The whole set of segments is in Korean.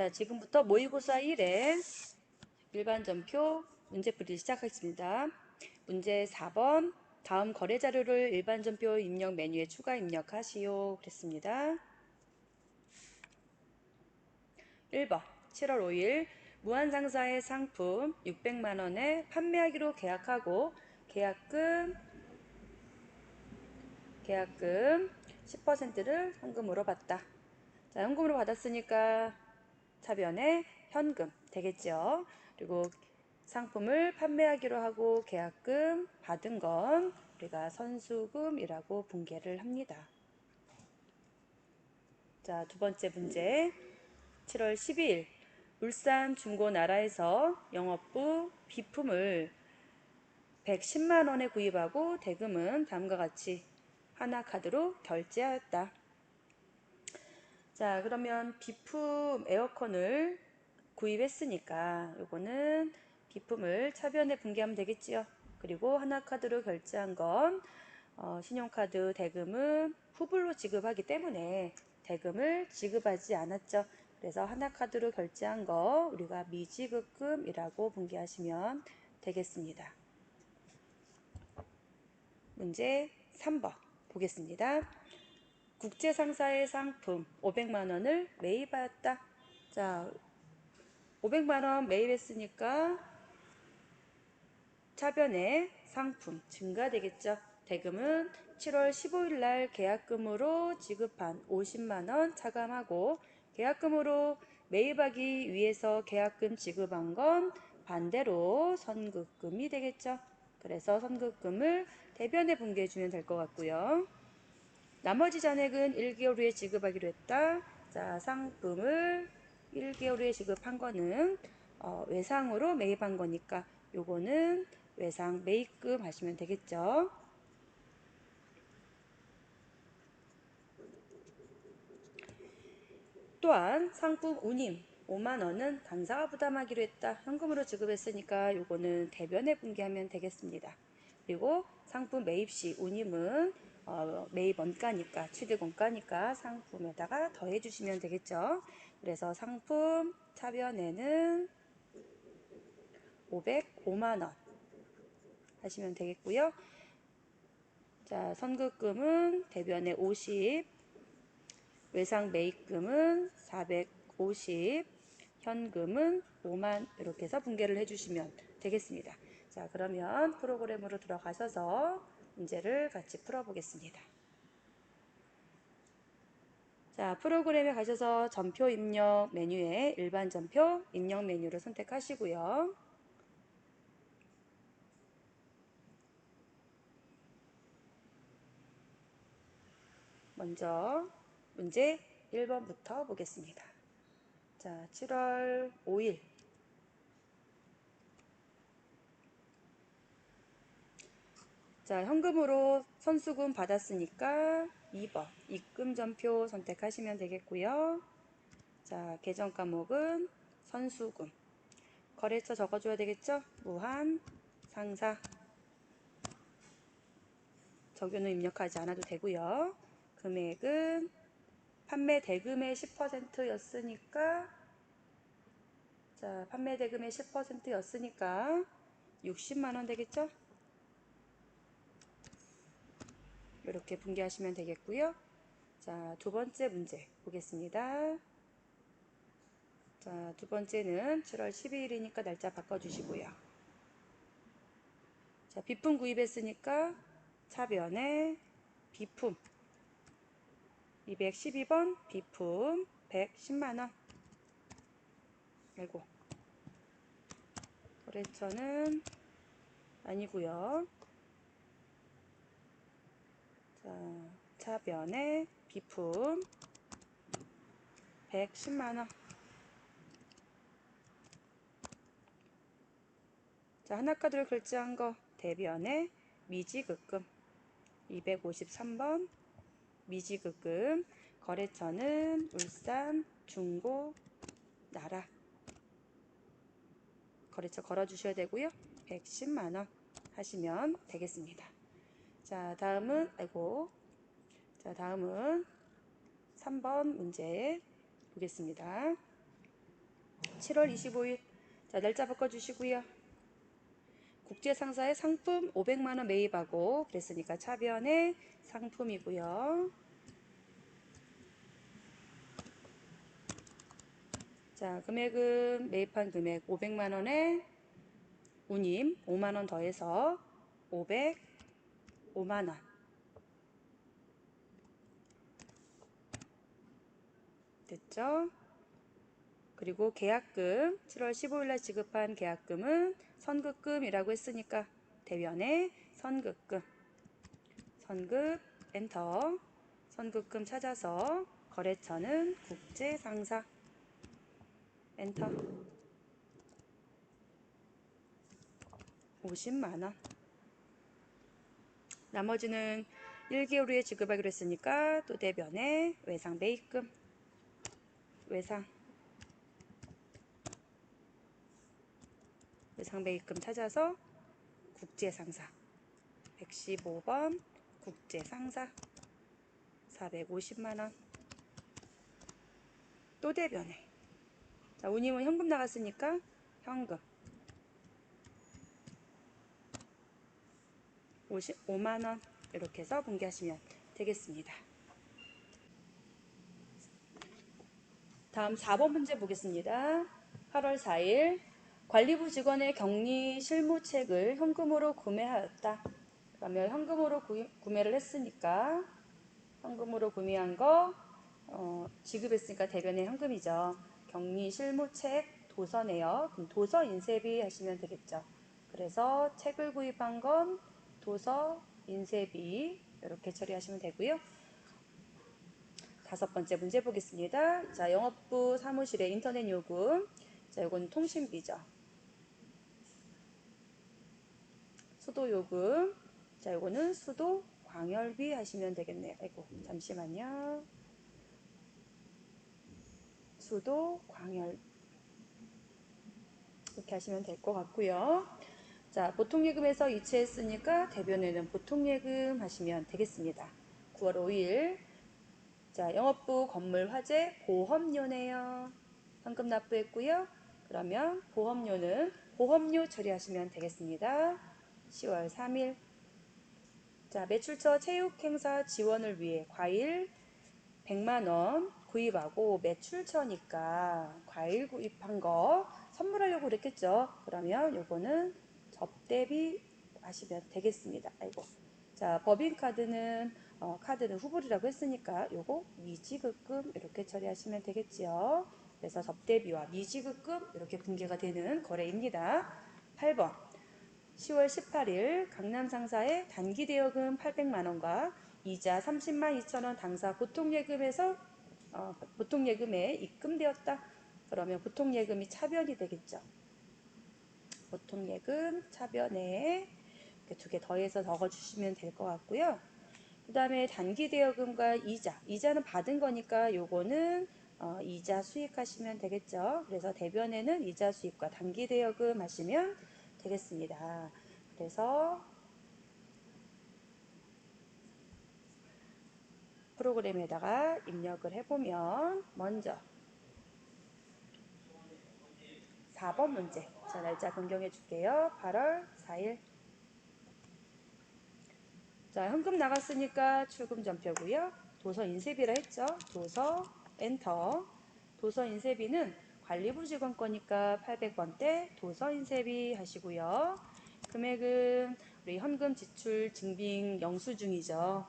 자, 지금부터 모의고사 1의 일반 전표 문제풀이 시작하겠습니다. 문제 4번 다음 거래 자료를 일반 전표 입력 메뉴에 추가 입력하시오. 그랬습니다. 1번 7월 5일 무한상사의 상품 600만 원에 판매하기로 계약하고 계약금 계약금 10%를 현금으로 받다. 자, 현금으로 받았으니까 차변에 현금 되겠죠. 그리고 상품을 판매하기로 하고 계약금 받은 건 우리가 선수금이라고 분개를 합니다. 자, 두 번째 문제. 7월 12일 울산 중고나라에서 영업부 비품을 110만 원에 구입하고 대금은 다음과 같이 하나 카드로 결제하였다. 자, 그러면 비품 에어컨을 구입했으니까 요거는 비품을 차변에 분개하면 되겠지요. 그리고 하나카드로 결제한 건 어, 신용카드 대금은 후불로 지급하기 때문에 대금을 지급하지 않았죠. 그래서 하나카드로 결제한 거 우리가 미지급금이라고 분개하시면 되겠습니다. 문제 3번 보겠습니다. 국제 상사의 상품 500만 원을 매입하였다. 자, 500만 원 매입했으니까 차변에 상품 증가되겠죠. 대금은 7월 15일 날 계약금으로 지급한 50만 원 차감하고 계약금으로 매입하기 위해서 계약금 지급한 건 반대로 선급금이 되겠죠. 그래서 선급금을 대변에 분개해 주면 될 것 같고요. 나머지 잔액은 1개월 후에 지급하기로 했다. 자, 상품을 1개월 후에 지급한 거는 어, 외상으로 매입한 거니까 요거는 외상 매입금 하시면 되겠죠. 또한 상품 운임 5만 원은 당사가 부담하기로 했다. 현금으로 지급했으니까 요거는 대변에 분개하면 되겠습니다. 그리고 상품 매입 시 운임은 어, 매입 원가니까 취득 원가니까 상품에다가 더해 주시면 되겠죠. 그래서 상품 차변에는 505만 원 하시면 되겠고요. 자, 선급금은 대변에 50, 외상 매입금은 450, 현금은 5만 이렇게 해서 분개를 해주시면 되겠습니다. 자, 그러면 프로그램으로 들어가셔서 문제를 같이 풀어보겠습니다. 자, 프로그램에 가셔서 전표 입력 메뉴에 일반 전표 입력 메뉴를 선택하시고요. 먼저 문제 1번부터 보겠습니다. 자, 7월 5일 자, 현금으로 선수금 받았으니까 2번 입금 전표 선택하시면 되겠고요. 자, 계정 과목은 선수금. 거래처 적어줘야 되겠죠? 무한 상사. 적용은 입력하지 않아도 되고요. 금액은 판매 대금의 10%였으니까 자, 판매 대금의 10%였으니까 60만 원 되겠죠? 이렇게 분개하시면 되겠고요. 자, 두 번째 문제 보겠습니다. 자, 두 번째는 7월 12일이니까 날짜 바꿔주시고요. 자, 비품 구입했으니까 차변에 비품 212번 비품 110만원 아이고 거래처는 아니고요 자, 차변에 비품. 110만원. 자, 하나카드를 결제한 거. 대변에 미지급금. 253번. 미지급금. 거래처는 울산 중고 나라. 거래처 걸어 주셔야 되고요. 110만원 하시면 되겠습니다 자 다음은 아이고 자 다음은 3번 문제 보겠습니다 7월 25일. 자, 날짜 바꿔주시고요. 국제상사의 상품 500만원 매입하고 그랬으니까 차변의 상품이고요. 자, 금액은 매입한 금액 500만원에 운임 5만원 더해서 505만원. 됐죠? 그리고 계약금 7월 15일날 지급한 계약금은 선급금이라고 했으니까 대변에 선급금. 선급 엔터. 선급금 찾아서 거래처는 국제상사. 엔터. 50만원 나머지는 1개월 후에 지급하기로 했으니까 또 대변에 외상 매입금. 외상. 외상 매입금 찾아서 국제상사. 115번 국제상사. 450만원. 또 대변에. 자 운임은 현금 나갔으니까 현금 55만원 이렇게 해서 분개하시면 되겠습니다. 다음 4번 문제 보겠습니다. 8월 4일 관리부 직원의 격리 실무책을 현금으로 구매하였다. 그러면 현금으로 구, 구매를 했으니까 현금으로 구매한 거 어, 지급했으니까 대변의 현금이죠. 격리 실무책 도서네요. 그럼 도서 인쇄비 하시면 되겠죠. 그래서 책을 구입한 건 도서 인쇄비 이렇게 처리하시면 되고요. 다섯 번째 문제 보겠습니다. 자, 영업부 사무실의 인터넷 요금. 자, 이건 통신비죠. 수도 요금. 자, 이거는 수도 광열비 하시면 되겠네요. 아이고, 잠시만요. 수도 광열 이렇게 하시면 될 것 같고요. 자, 보통예금에서 이체했으니까 대변에는 보통예금 하시면 되겠습니다. 9월 5일 자, 영업부 건물 화재 보험료네요. 현금 납부했고요. 그러면 보험료는 보험료 처리하시면 되겠습니다. 10월 3일 자, 매출처 체육행사 지원을 위해 과일 100만원 구입하고 매출처니까 과일 구입한 거 선물하려고 그랬겠죠. 그러면 요거는 접대비 하시면 되겠습니다. 아이고. 자, 법인카드는 어, 카드는 후불이라고 했으니까 요거 미지급금 이렇게 처리하시면 되겠지요. 그래서 접대비와 미지급금 이렇게 분개가 되는 거래입니다. 8번 10월 18일 강남 상사의 단기 대여금 800만 원과 이자 30만 2천 원 당사 보통예금에서 어, 보통예금에 입금되었다. 그러면 보통예금이 차변이 되겠죠. 보통 예금 차변에 두 개 더해서 적어주시면 될 것 같고요. 그 다음에 단기 대여금과 이자. 이자는 받은 거니까 요거는 어, 이자 수익 하시면 되겠죠. 그래서 대변에는 이자 수익과 단기 대여금 하시면 되겠습니다. 그래서 프로그램에다가 입력을 해보면 먼저 4번 문제 자 날짜 변경해 줄게요. 8월 4일. 자 현금 나갔으니까 출금 전표고요. 도서 인쇄비라 했죠. 도서 엔터. 도서 인쇄비는 관리부 직원 거니까 800번대 도서 인쇄비 하시고요. 금액은 우리 현금 지출 증빙 영수증이죠.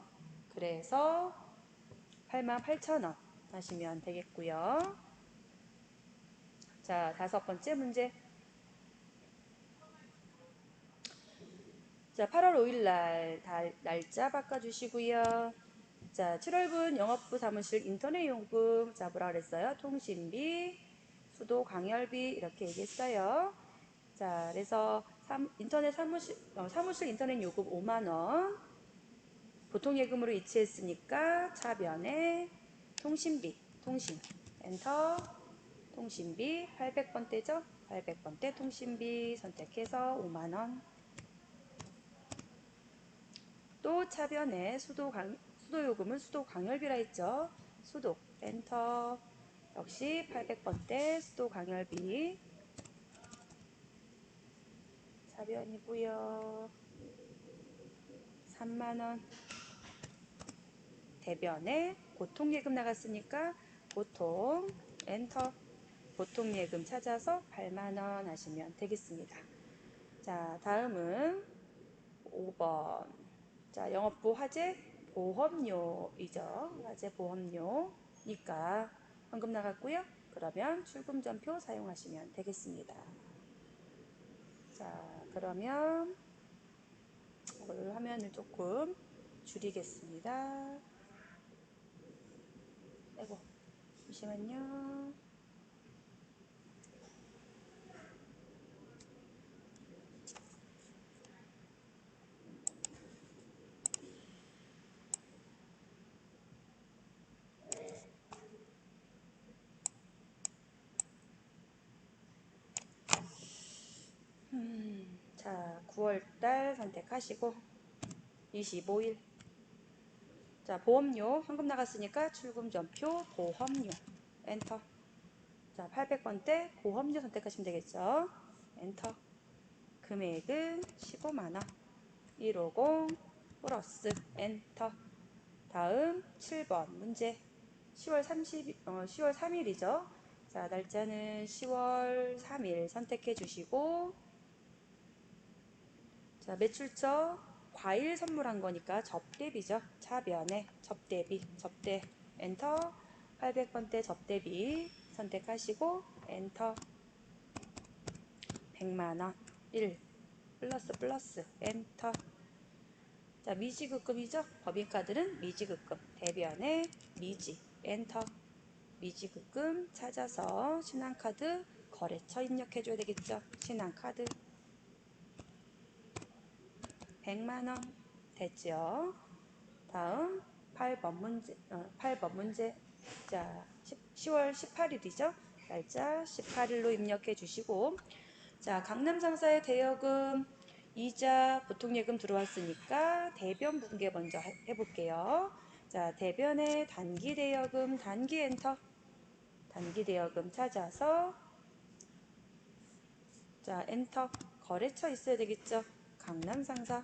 그래서 88,000원 하시면 되겠고요. 자, 다섯 번째 문제. 자, 8월 5일 날 달, 날짜 바꿔주시고요. 자, 7월분 영업부 사무실 인터넷 요금 자, 뭐라 그랬어요? 통신비, 수도 광열비 이렇게 얘기했어요. 자, 그래서 삼, 인터넷 사무실, 어, 사무실 인터넷 요금 5만 원. 보통 예금으로 이체했으니까 차변에 통신비, 통신, 엔터, 통신비 800번대죠? 800번대 통신비 선택해서 5만원 또 차변에 수도, 강, 수도 요금은 수도 광열비라 했죠? 수도, 엔터 역시 800번대 수도 강열비 자변이고요. 3만원 대변에 보통예금 나갔으니까 보통 엔터 보통예금 찾아서 8만원 하시면 되겠습니다. 자 다음은 5번 자 영업부 화재 보험료이죠. 화재 보험료니까 현금 나갔고요. 그러면 출금 전표 사용하시면 되겠습니다. 자 그러면 오늘 화면을 조금 줄이겠습니다. 아이고 잠시만요. 음, 자, 9월달 선택하시고 25일. 자, 보험료 현금 나갔으니까 출금 전표 보험료. 엔터. 자, 800번대 보험료 선택하시면 되겠죠. 엔터. 금액은 15만원. 150 플러스 엔터. 다음 7번 문제. 10월 30 어, 10월 3일이죠. 자, 날짜는 10월 3일 선택해 주시고 자, 매출처 과일 선물한 거니까 접대비죠. 차변에 접대비, 접대 엔터. 800번대 접대비 선택하시고 엔터. 100만원. 1 플러스 플러스. 엔터. 자 미지급금이죠. 법인카드는 미지급금. 대변에 미지 엔터. 미지급금 찾아서 신한카드 거래처 입력해줘야 되겠죠. 신한카드 100만원 됐죠. 다음 8번 문제, 어, 8번 문제. 자, 10, 월 18일이죠. 날짜 18일로 입력해 주시고. 자, 강남상사의 대여금, 이자, 보통예금 들어왔으니까 대변 분계 먼저 해볼게요. 자, 대변의 단기 대여금, 단기 엔터. 단기 대여금 찾아서 자, 엔터. 거래처 있어야 되겠죠. 강남상사.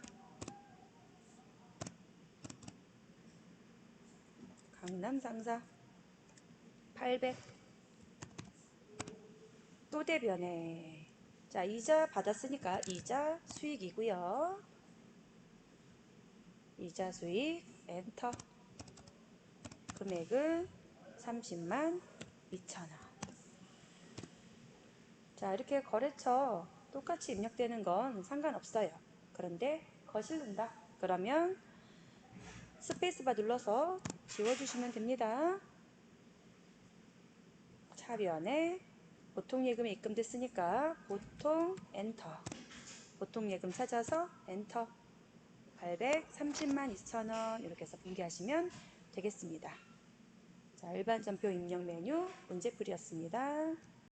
강남상사. 800 또 대변에. 자 이자 받았으니까 이자 수익이고요. 이자 수익 엔터. 금액은 30만 2천원. 자 이렇게 거래처 똑같이 입력되는 건 상관없어요 그런데 거실른다 그러면 스페이스바 눌러서 지워주시면 됩니다. 차변에 보통 예금이 입금됐으니까 보통 엔터 보통 예금 찾아서 엔터 830만 2천원 이렇게 해서 분기하시면 되겠습니다. 자, 일반 전표 입력 메뉴 문제풀이였습니다.